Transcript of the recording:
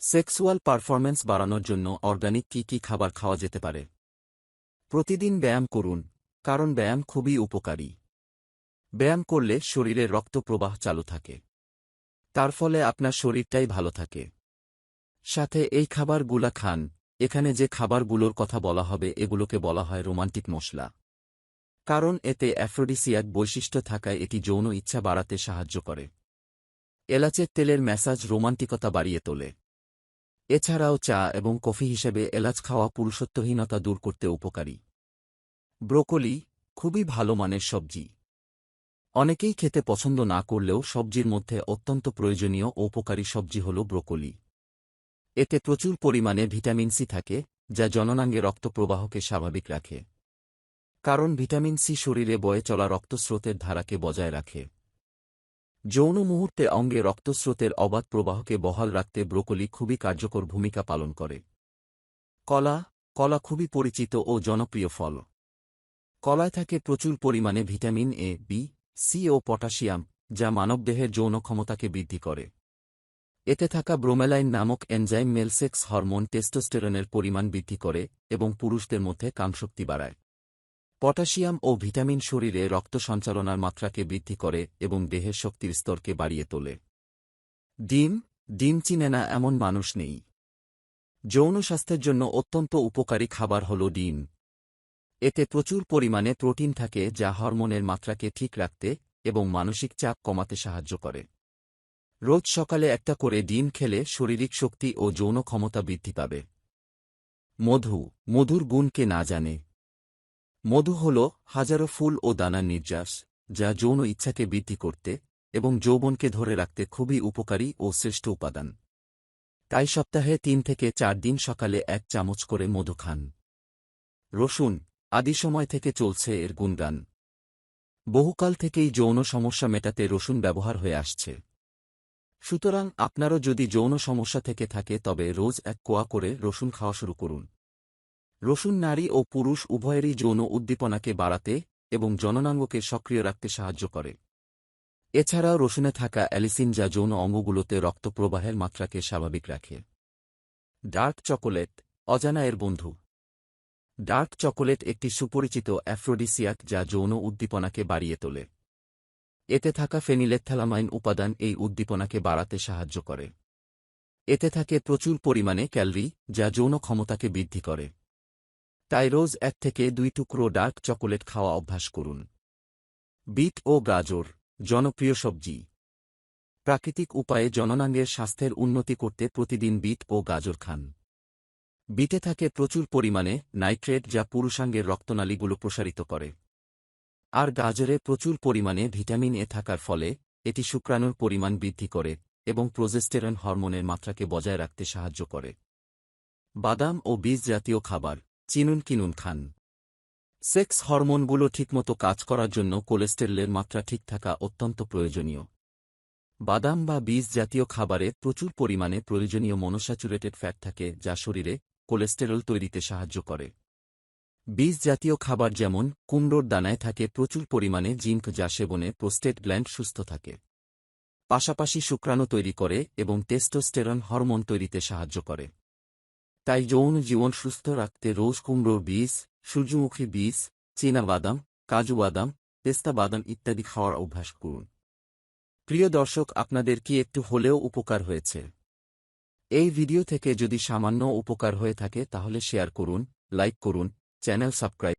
Sexual performance বাড়ানোর জন্য organic কী কী খাবার খাওয়া যেতে পারে? প্রতিদিন ব্যায়াম করুন, কারণ ব্যায়াম খুবই উপকারী। ব্যায়াম করলে শরীরে রক্ত প্রবাহ চালু থাকে। তার ফলে আপনার শরীরটাই ভালো থাকে। সাথে এই খাবারগুলা খান, এখানে যে খাবারগুলোর কথা বলা হবে এগুলোকে বলা হয় রোমান্টিক মশলা। কারণ এতে অ্যাফ্রোডিসিয়াক বৈশিষ্ট্য থাকায় এটি যৌন ইচ্ছা বাড়াতে সাহায্য করে। এলাচের তেলের ম্যাসাজ রোমান্টিকতা বাড়িয়ে তোলে। এছাড়াও চা এবং কফি হিসেবে এলাচ খাওয়া পুরুষত্বহীনতা দূর করতে উপকারী। ব্রোকলি খুবই ভালো মানের সবজি। অনেকেই খেতে পছন্দ না করলেও সবজির মধ্যে অত্যন্ত প্রয়োজনীয় ও উপকারী সবজি হল ব্রোকলি। এতে প্রচুর পরিমাণে ভিটামিন সি থাকে, যা জননাঙ্গে রক্তপ্রবাহকে স্বাভাবিক রাখে। কারণ ভিটামিন সি শরীরে বয়ে চলা রক্তস্রোতের ধারাকে বজায় রাখে। যৌন মুহূর্তে অঙ্গে রক্তস্রোতের অবাধ প্রবাহকে বহাল রাখতে ব্রোকলি খুবই কার্যকর ভূমিকা পালন করে। কলা কলা খুবই পরিচিত ও জনপ্রিয় ফল। কলায় থাকে প্রচুর পরিমাণে ভিটামিন এ, বি, সি ও পটাশিয়াম, যা মানবদেহের যৌন ক্ষমতাকে বৃদ্ধি করে। এতে থাকা ব্রোমেলাইন নামক এনজাইম মেলসেক্স হরমোন টেস্টোস্টেরনের পরিমাণ বৃদ্ধি করে এবং পুরুষদের মধ্যে কামশক্তি বাড়ায়। পটাশিয়াম ও ভিটামিন শরীরে রক্ত সঞ্চালনার মাত্রাকে বৃদ্ধি করে এবং দেহের শক্তির স্তরকে বাড়িয়ে তোলে। ডিম ডিম চিনে না এমন মানুষ নেই। যৌন স্বাস্থ্যের জন্য অত্যন্ত উপকারী খাবার হল ডিম। এতে প্রচুর পরিমাণে প্রোটিন থাকে যা হরমোনের মাত্রাকে ঠিক রাখতে এবং মানসিক চাপ কমাতে সাহায্য করে। রোজ সকালে একটা করে ডিম খেলে শারীরিক শক্তি ও যৌন ক্ষমতা বৃদ্ধি পাবে। মধু, মধুর গুণকে না জানে। মধু হল হাজারো ফুল ও দানার নির্যাস, যা যৌন ইচ্ছাকে বৃদ্ধি করতে এবং যৌবনকে ধরে রাখতে খুবই উপকারী ও শ্রেষ্ঠ উপাদান। তাই সপ্তাহে তিন থেকে চার দিন সকালে এক চামচ করে মধু খান। রসুন, আদি সময় থেকে চলছে এর গুণগান। বহুকাল থেকেই যৌন সমস্যা মেটাতে রসুন ব্যবহার হয়ে আসছে। সুতরাং আপনারও যদি যৌন সমস্যা থেকে থাকে তবে রোজ এক কোয়া করে রসুন খাওয়া শুরু করুন। রসুন নারী ও পুরুষ উভয়েরই যৌন উদ্দীপনাকে বাড়াতে এবং জননাঙ্গকে সক্রিয় রাখতে সাহায্য করে। এছাড়াও রসুনে থাকা অ্যালিসিন যা যৌন অঙ্গগুলোতে রক্তপ্রবাহের মাত্রাকে স্বাভাবিক রাখে। ডার্ক চকোলেট, অজানা এর বন্ধু। ডার্ক চকোলেট একটি সুপরিচিত অ্যাফ্রোডিসিয়াক যা যৌন উদ্দীপনাকে বাড়িয়ে তোলে। এতে থাকা ফেনিলেথ্যালামাইন উপাদান এই উদ্দীপনাকে বাড়াতে সাহায্য করে। এতে থাকে প্রচুর পরিমাণে ক্যালরি যা যৌন ক্ষমতাকে বৃদ্ধি করে। তাই রোজ এক থেকে দুই টুকরো ডার্ক চকোলেট খাওয়া অভ্যাস করুন। বিট ও গাজর, জনপ্রিয় সবজি। প্রাকৃতিক উপায়ে জননাঙ্গের স্বাস্থ্যের উন্নতি করতে প্রতিদিন বিট ও গাজর খান। বিটে থাকে প্রচুর পরিমাণে নাইট্রেট যা পুরুষাঙ্গের রক্তনালীগুলো প্রসারিত করে। আর গাজরে প্রচুর পরিমাণে ভিটামিন এ থাকার ফলে এটি শুক্রাণুর পরিমাণ বৃদ্ধি করে এবং প্রোজেস্টেরন হরমোনের মাত্রাকে বজায় রাখতে সাহায্য করে। বাদাম ও বীজ জাতীয় খাবার। চিনুন কিনুন খান। সেক্স হরমোনগুলো ঠিকমতো কাজ করার জন্য কোলেস্টেরলের মাত্রা ঠিক থাকা অত্যন্ত প্রয়োজনীয়। বাদাম বা বীজ জাতীয় খাবারে প্রচুর পরিমাণে প্রয়োজনীয় মনোস্যাচুরেটেড ফ্যাট থাকে, যা শরীরে কোলেস্টেরল তৈরিতে সাহায্য করে। বীজ জাতীয় খাবার যেমন কুমড়োর দানায় থাকে, প্রচুর পরিমাণে জিঙ্ক যা সেবনে প্রোস্টেট গ্ল্যান্ড সুস্থ থাকে। পাশাপাশি শুক্রাণু তৈরি করে এবং টেস্টোস্টেরন হরমোন তৈরিতে সাহায্য করে। তাই যৌন জীবন সুস্থ রাখতে রোজ কুমড়ো বীজ, সূর্যমুখী বীজ, চীনা বাদাম, কাজু বাদাম, পেস্তা বাদাম ইত্যাদি খাওয়ার অভ্যাস করুন। প্রিয় দর্শক, আপনাদের কি একটু হলেও উপকার হয়েছে? এই ভিডিও থেকে যদি সামান্য উপকার হয়ে থাকে, তাহলে শেয়ার করুন, লাইক করুন, চ্যানেল সাবস্ক্রাইব